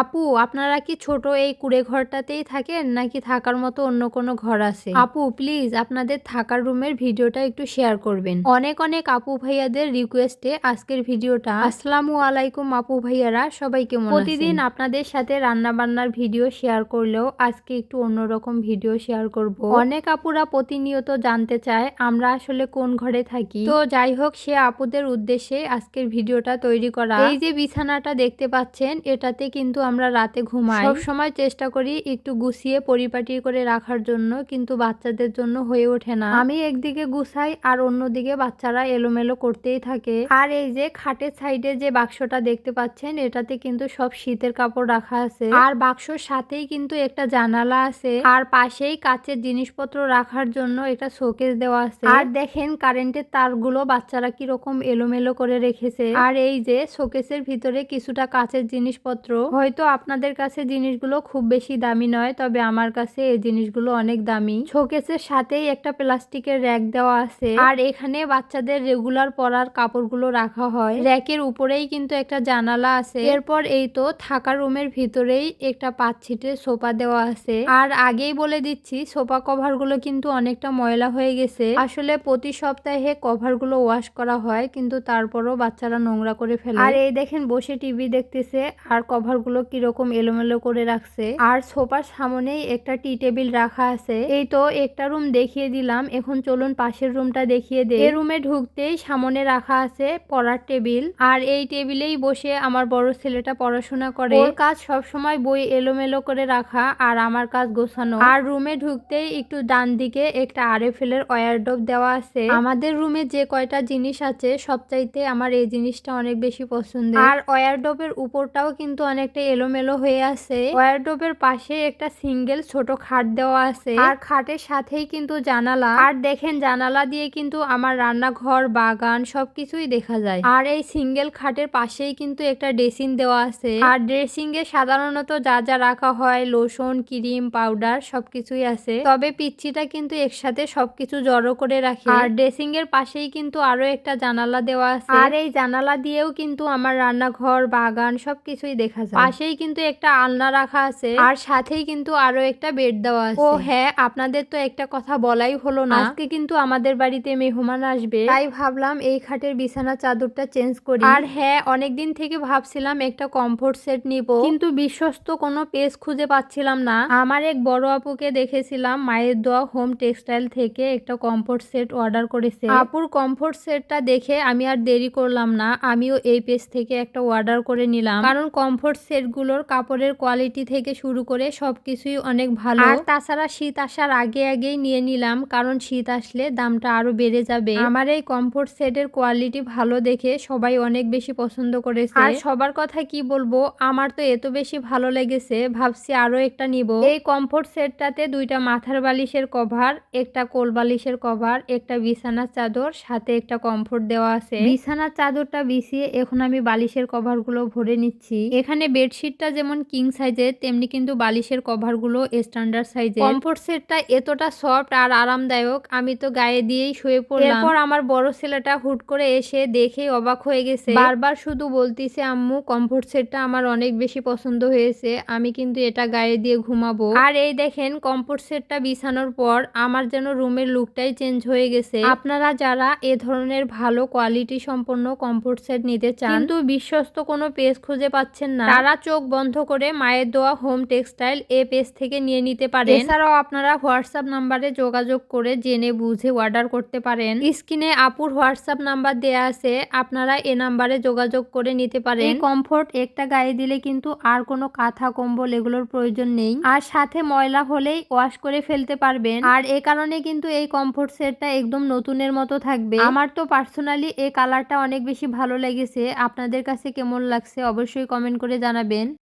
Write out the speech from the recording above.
আপু, আপনারা কি ছোট এই কুড়ে ঘরটাতেই থাকেন নাকি থাকার মতো অন্য কোনো ঘর আছে? আপু প্লিজ আপনাদের থাকার রুমের ভিডিওটা একটু শেয়ার করবেন। অনেক অনেক আপু ভাইয়াদের রিকোয়েস্টে আজকের ভিডিওটা। আসসালামু আলাইকুম আপু ভাইয়ারা, সবাই কেমন প্রতিদিন আপনাদের সাথে রান্না বান্নার ভিডিও শেয়ার করলেও আজকে একটু অন্যরকম ভিডিও শেয়ার করব। অনেক আপুরা প্রতিনিয়ত জানতে চায়, আমরা আসলে কোন ঘরে থাকি? তো যাই হোক, সে আপুদের উদ্দেশ্যে আজকের ভিডিওটা তৈরি করা। এই যে বিছানাটা দেখতে পাচ্ছেন, এটাতে কিন্তু আমরা রাতে ঘুমাই। সব সময় চেষ্টা করি একটু গুছিয়ে পরিপাটি করে রাখার জন্য কিন্তু বাচ্চাদের জন্য হয়ে ওঠে না। আমি একদিকে গুছাই আর অন্যদিকে বাচ্চারা এলোমেলো করতেই থাকে। আর এই যে খাটের সাইডে যে বাক্সটা দেখতে পাচ্ছেন এটাতে কিন্তু সব শীতের কাপড় রাখা আছে। আর বাক্সর সাথেই কিন্তু একটা জানালা আছে। আর পাশেই কাচের জিনিসপত্র রাখার জন্য একটা শোকেস দেওয়া আছে। আর দেখেন কারেন্টের তারগুলো বাচ্চারা কীরকম এলোমেলো করে রেখেছে। আর এই যে শোকেসের ভিতরে কিছুটা কাচের জিনিসপত্র। হয়তো আপনাদের কাছে জিনিসগুলো খুব বেশি দামি নয়, তবে আমার কাছে এই জিনিসগুলো অনেক দামি। শোকেসের সাথেই একটা প্লাস্টিকের র্যাক দেওয়া আছে, আর এখানে বাচ্চাদের রেগুলার পরার কাপড়গুলো রাখা হয়। র্যাকের উপরেই কিন্তু একটা জানালা আছে। এরপর এই তো থাকার রুমের ভিতরেই একটা পাঁচ ছিটের সোফা দেওয়া আছে। আর আগেই বলে দিচ্ছি, সোফা কভারগুলো কিন্তু অনেকটা ময়লা হয়ে গেছে। আসলে প্রতি সপ্তাহে কভারগুলো ওয়াশ করা হয়, কিন্তু তারপরও বাচ্চারা নোংরা করে ফেলে। আর এই দেখেন, বসে টিভি দেখতেছে, আর কভারগুলো কীরকম এলোমেলো করে রাখছে। আর সোফার সামনেই একটা টি টেবিল রাখা আছে। এই তো একটা রুম দেখিয়ে দিলাম। এখন চলুন পাশের রুমটা দেখিয়ে দে এই রুমে ঢুকতেই সামনে রাখা আছে পড়ার টেবিল। আর এই টেবিলেই বসে আমার বড় ছেলেটা পড়াশোনা করে। ওর কাজ সব সময় বই এলোমেলো করে রাখা আর আমার কাজ গোছানো। আর রুমে ঢুকতেই একটু ডান দিকে একটা আরএফএল এর ওয়ারডোব দেওয়া আছে। আমাদের রুমে যে কয়টা জিনিস আছে, সবচাইতে আমার এই জিনিসটা অনেক বেশি পছন্দ আর ওয়ারডোবের উপরটাও কিন্তু অনেকটা এলোমেলো হয়ে আছে। ওয়ারডোবের পাশে একটা সিঙ্গেল ছোট খাট দেওয়া আছে। আর খাটের সাথেই কিন্তু জানালা। আর দেখেন, জানালা দিয়ে কিন্তু আমার রান্নাঘর, বাগান সবকিছুই দেখা যায়। আর এই সিঙ্গেল খাটের পাশেই কিন্তু একটা ড্রেসিং দেওয়া আছে। আর ড্রেসিং এ সাধারণত যা যা রাখা হয়, লোশন, ক্রিম, পাউডার সবকিছুই আছে। তবে পিচ্ছিটা কিন্তু একসাথে সবকিছু জড়ো করে রাখি। আর ড্রেসিং এর পাশেই কিন্তু আরও একটা জানালা দেওয়া আছে। আর এই জানালা দিয়েও কিন্তু আমার রান্নাঘর, বাগান সবকিছুই দেখা যায়। পাশেই কিন্তু একটা আলনা রাখা আছে। আর সাথেই কিন্তু আরও একটা বেড দেওয়া আছে। ও হ্যাঁ আপনাদের তো একটা কথা বলাই হলো না। আজকে কিন্তু আমাদের বাড়িতে মেহমান আসবে। তাই ভাবলাম এই খাটের বিছানা চাদরটা চেঞ্জ করি। আর হ্যাঁ অনেকদিন থেকে ভাবছিলাম একটা কমফোর্ট সেট নিব। কিন্তু বিশ্বস্ত কোনো পেজ খুঁজে পাচ্ছিলাম না। আমার এক বড় আপুকে দেখেছিলাম মায়ের দোয়া হোম টেক্সটাইল থেকে একটা কমফোর্ট সেট অর্ডার করেছে। আপুর কমফোর্ট সেটটা দেখে আমি আর দেরি করলাম না। আমিও এই পেজ থেকে একটা অর্ডার করে নিলাম। কারণ কমফোর্ট সেটগুলোর কাপড়ের কোয়ালিটি থেকে শুরু করে সবকিছুই অনেক ভালো। আর তাছাড়া শীত আসার আগে আগেই নিয়ে নিলাম কারণ শীত আসলে দামটা আরও বেড়ে যাবে। আমার এই কমফোর্ট সেটের কোয়ালিটি ভালো দেখে সবাই অনেক বেশি পছন্দ করেছে। আর সবার কথা কি বলব আমার তো এত বেশি ভালো লেগেছে ভাবছি আরও একটা নিব। এই কমফোর্ট সেটটাতে দুইটা মাথার বালিশের কভার একটা কোল বালিশের কভার একটা বিছানার চাদর সাথে একটা কমফোর্ট দেওয়া আছে। বিছানার চাদরটা বিছিয়ে এখন আমি বালিশের কভারগুলো ভরে নিচ্ছি। এখানে বেডশিটটা যেমন কিং সাইজের তেমনি কিন্তু বালিশের কভারগুলো স্ট্যান্ডার্ড সাইজের। কমফোর্ট সেটটা এতটা সফট আর আরামদায়ক আমি তো গায়ে দিয়েই শুয়ে পড়লাম। এরপর আমার বড় ছেলেটা হুট করে এসে দেখেই অবাক হয়ে গেছে। বারবার শুধু বলতিছে আম্মু কমফোর্ট সেটটা আমার অনেক বেশি পছন্দ হয়েছে আমি কিন্তু এটা গায়ে দিয়ে ঘুমাবো। আর এই দেখেন কমফোর্ট সেটটা বিছানোর পর আমার যেন রুমের লুকটাই চেঞ্জ হয়ে গেছে। আপনারা যারা এ ধরনের ভালো কোয়ালিটি সম্পন্ন কমফোর্ট সেট নিতে চান কিন্তু বিশ্বস্ত কোনো পেজ খুঁজে পাচ্ছেন না। তারা চোখ বন্ধ করে মায়ের দোয়া হোম টেক্সটাইল এ পেজ থেকে নিয়ে নিতে পারেন। এছাড়াও আপনারা হোয়াটসঅ্যাপ নাম্বারে যোগাযোগ করে জেনে বুঝে অর্ডার করতে পারেন। স্ক্রিনে আপুর হোয়াটসঅ্যাপ নাম্বার দেয়া আছে, আপনারা এ নাম্বারে যোগাযোগ করে নিতে পারেন। কমফোর্ট একটা গায়ে দিলে কিন্তু আর কোনো কাঁথা, কম্বল এগুলোর প্রয়োজন নেই। আর সাথে ময়লা হলেই ওয়াশ করে ফেলতে পারবেন। আর এ কারণে কিন্তু এই কমফোর্ট সেটটা একদম নতুনের মতো থাকবে। আমার তো পার্সোনালি এই কালারটা অনেক বেশি ভালো লেগেছে। আপনাদের কাছে কেমন লাগছে অবশ্যই কমেন্ট করে জানাবেন। Kevin